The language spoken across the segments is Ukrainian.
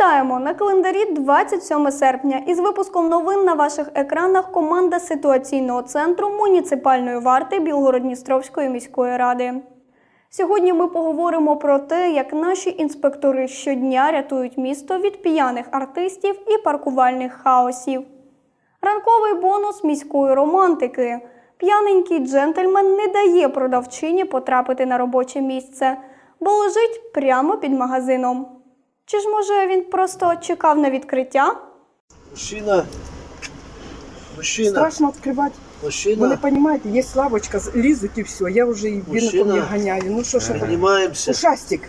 Вітаємо на календарі 27 серпня. Із випуском новин на ваших екранах команда ситуаційного центру муніципальної варти Білгород-Дністровської міської ради. Сьогодні ми поговоримо про те, як наші інспектори щодня рятують місто від п'яних артистів і паркувальних хаосів. Ранковий бонус міської романтики. П'яненький джентльмен не дає продавчині потрапити на робоче місце, бо лежить прямо під магазином. Чи ж може він просто чекав на відкриття? Мужчина. Мужчина. Страшно открывать. Ви не Мужчина. розумієте, є лавочка, з- лізуть і все. Я вже Мужчина. віником не ганяю. Ну що ж, це? Поднимаемся. ушастик.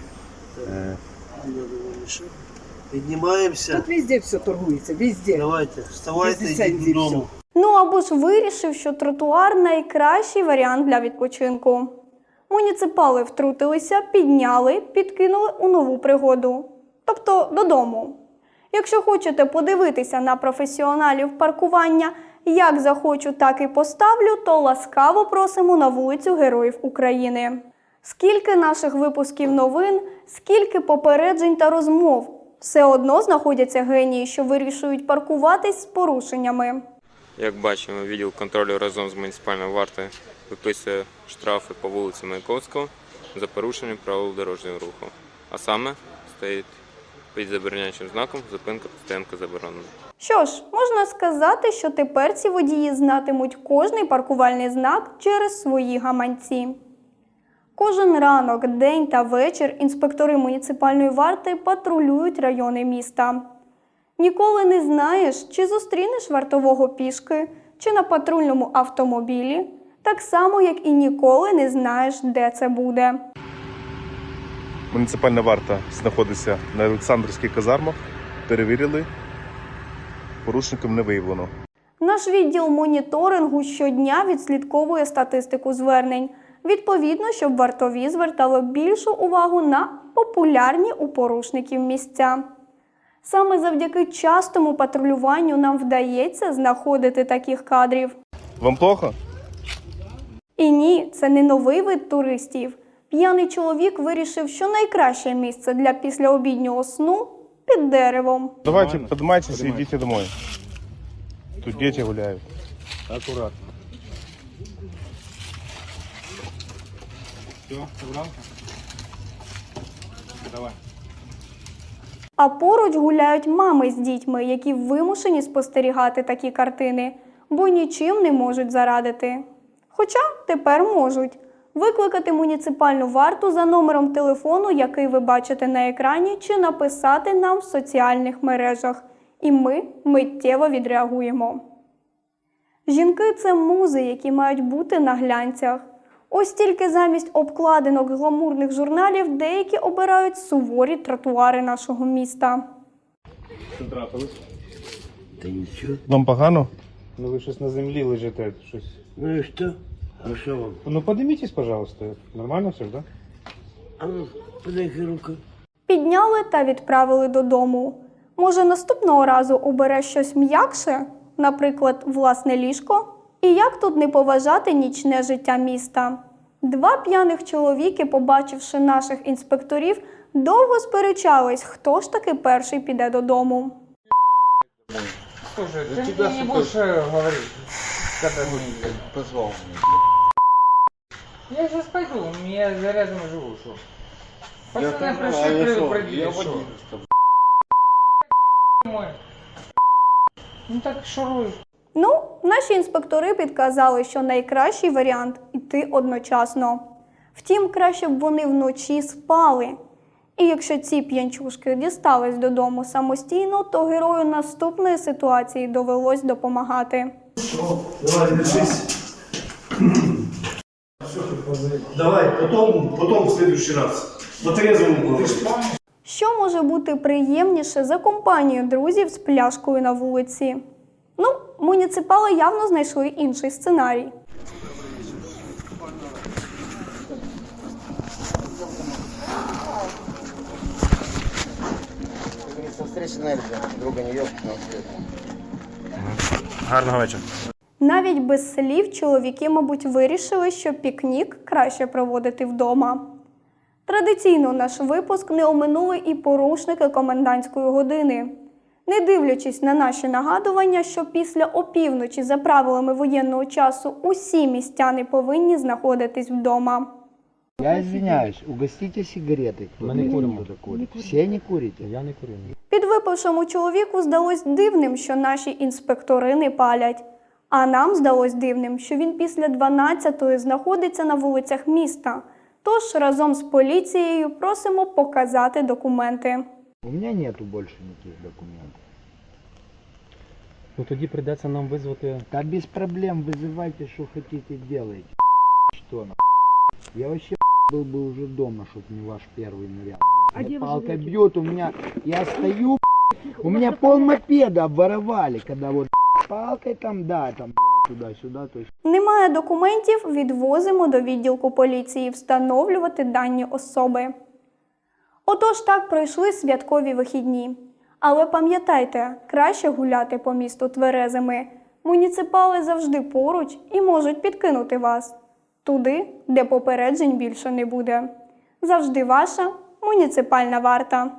Поднимаемся. Тут везде все торгується, везде. Давайте, вставайте, сядь, додому. Ну або ж вирішив, що тротуар найкращий варіант для відпочинку. Муніципали втрутилися, підняли, підкинули у нову пригоду. Тобто додому. Якщо хочете подивитися на професіоналів паркування, як захочу, так і поставлю, то ласкаво просимо на вулицю Героїв України. Скільки наших випусків новин, скільки попереджень та розмов. Все одно знаходяться генії, що вирішують паркуватись з порушеннями. Як бачимо, відділ контролю разом з муніципальною вартою виписує штрафи по вулиці Маяковського за порушення правил дорожнього руху. А саме стоїть під забороняючим знаком зупинка та стоянка заборонена. Що ж, можна сказати, що тепер ці водії знатимуть кожний паркувальний знак через свої гаманці. Кожен ранок, день та вечір інспектори муніципальної варти патрулюють райони міста. Ніколи не знаєш, чи зустрінеш вартового пішки, чи на патрульному автомобілі, так само, як і ніколи не знаєш, де це буде. Муніципальна варта знаходиться на Олександрівських казармах. Перевірили, порушників не виявлено. Наш відділ моніторингу щодня відслідковує статистику звернень. Відповідно, щоб вартові звертали більшу увагу на популярні у порушників місця. Саме завдяки частому патрулюванню нам вдається знаходити таких кадрів. Вам плохо? І ні, це не новий вид туристів. П'яний чоловік вирішив, що найкраще місце для післяобіднього сну під деревом. Давайте поднимайтесь и идите домой. Тут діти дети гуляют. А поруч гуляють мами з дітьми, які вимушені спостерігати такі картини, бо нічим не можуть зарадити. Хоча тепер можуть викликати муніципальну варту за номером телефону, який ви бачите на екрані, чи написати нам в соціальних мережах, і ми миттєво відреагуємо. Жінки це музи, які мають бути на глянцях. Ось тільки замість обкладинок гламурних журналів деякі обирають суворі тротуари нашого міста. Да ничего. Вам погано? Ну ви щось на землі лежите, щось. Ну и что? Ну что вам? Ну поднимитесь, пожалуйста. Нормально все, да? А ну, подай руку. Підняли та відправили додому. Може, наступного разу обере щось м'якше, наприклад, власне ліжко? І як тут не поважати нічне життя міста? Два п'яних чоловіки, побачивши наших інспекторів, довго сперечались, хто ж таки перший піде додому. Слушай, ты мне не будешь э, говорить, когда ты позвал. Я сейчас пойду, я за рядом живу, что. Пацаны пришли, предупредили, Я что. Ну так шуруй. Ну, наші інспектори підказали, що найкращий варіант іти одночасно. Втім, краще б вони вночі спали. І якщо ці п'янчушки дістались додому самостійно, то герою наступної ситуації довелось допомагати. Давай, держись. Давай, потом, потом в следующий раз. По трезвому. Що може бути приємніше за компанію друзів з пляшкою на вулиці? Ну, муніципали явно знайшли інший сценарій. Со встречи друга не но Гарного вечора. Навіть без слів чоловіки, мабуть, вирішили, що пікнік краще проводити вдома. Традиційно наш випуск не оминули і порушники комендантської години. Не дивлячись на наші нагадування, що після опівночі за правилами воєнного часу усі містяни повинні знаходитись вдома. Я извиняюсь, угостите сигареты. Мы не курим. Кто-то курит. Все не курите? Я не курю. Підвипившому чоловіку здалось дивним, що наші інспектори не палять. А нам здалось дивним, що він після 12-ї знаходиться на вулицях міста. Тож разом з поліцією просимо показати документи. У меня нету больше никаких документов. Ну тоді прийдеться нам визвати. Да без проблем вызывайте, что хотите делайте. Что на? Я вообще был бы уже дома, чтоб не ваш первый наряд. блядь. Меня палка бьет, у меня... Я стою, у меня пол мопеда обворовали, когда вот палкой там, да, там, то Немає документів, відвозимо до відділку поліції встановлювати дані особи. Отож так пройшли святкові вихідні. Але пам'ятайте, краще гуляти по місту тверезими. Муніципали завжди поруч і можуть підкинути вас туди, де попереджень більше не буде. Завжди ваша муніципальна варта.